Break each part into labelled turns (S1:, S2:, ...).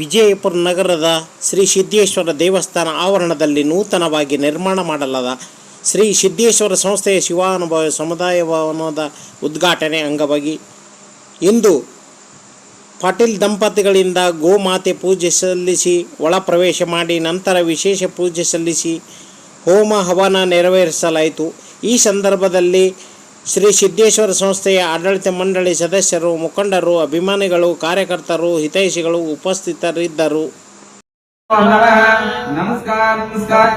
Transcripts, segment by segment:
S1: ವಿಜಯಪುರ ನಗರದ ಶ್ರೀ ಸಿದ್ದೇಶ್ವರ ದೇವಸ್ಥಾನ ಆವರಣದಲ್ಲಿ ನೂತನವಾಗಿ ನಿರ್ಮಾಣ ಮಾಡಲಾದ ಶ್ರೀ ಸಿದ್ದೇಶ್ವರ ಸಂಸ್ಥೆಯ ಶಿವಾನುಭವ ಸಮುದಾಯ ಭವನದ ಉದ್ಘಾಟನೆ ಅಂಗವಾಗಿ ಇಂದು ಪಾಟೀಲ್ ದಂಪತಿಗಳಿಂದ ಗೋಮಾತೆ ಪೂಜೆ ಸಲ್ಲಿಸಿ, ಒಳ ಪ್ರವೇಶ ಮಾಡಿ, ನಂತರ ವಿಶೇಷ ಪೂಜೆ ಸಲ್ಲಿಸಿ ಹೋಮ ಹವನ ನೆರವೇರಿಸಲಾಯಿತು. ಈ ಸಂದರ್ಭದಲ್ಲಿ ಶ್ರೀ ಸಿದ್ದೇಶ್ವರ ಸಂಸ್ಥೆಯ ಆಡಳಿತ ಮಂಡಳಿ ಸದಸ್ಯರು ಮುಖಂಡರು ಅಭಿಮಾನಿಗಳು ಕಾರ್ಯಕರ್ತರು ಹಿತೈಷಿಗಳು ಉಪಸ್ಥಿತರಿದ್ದರು.
S2: ನಮಸ್ಕಾರ ನಮಸ್ಕಾರ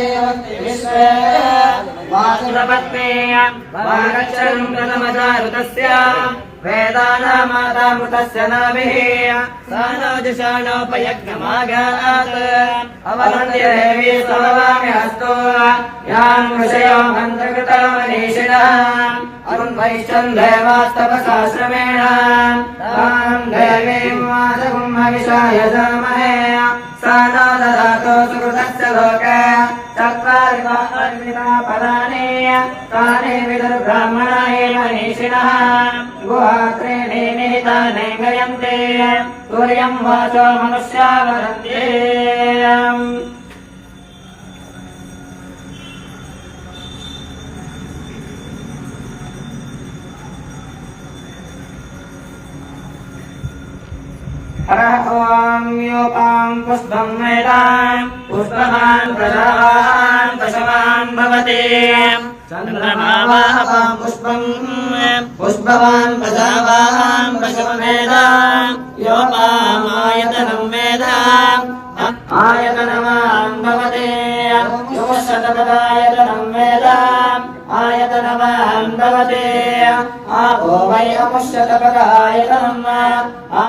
S2: देवा నమస్కారం నమస్కారం కరోమి
S3: वेदानामादामृतस्य नाभिः सानोजुषाणोपयज्ञमागात् अवलम्ब्य देवी समवामि हस्तो यान् ऋषयो मन्त्रकृतो मनीषिणः अरुन्वैश्चन् देवास्तपसाश्रमेण ताम् देवीम् वासगुम् हविषाय जामहे सा नो ददातु पदानि तानि विदुर्ब्राह्मणाय मनीषिणः गुहात्रीणि निहितानि गयन्ते तुर्यम् वाचो मनुष्या वदन्ति हरः ॐ योपाम् पुष्पम् वेदाम् पुष्पवान् प्रजावान् पशवान् भवति चन्द्रमावाहपाम् पुष्पम् पुष्पवान् प्रजावान् पशवमेधाम् योपामायतनम् वेद आयतनवान् भवति योशतपदायतनम् वेद आयतनवान् भवति आपो वै अमुष्यतपदायतनम्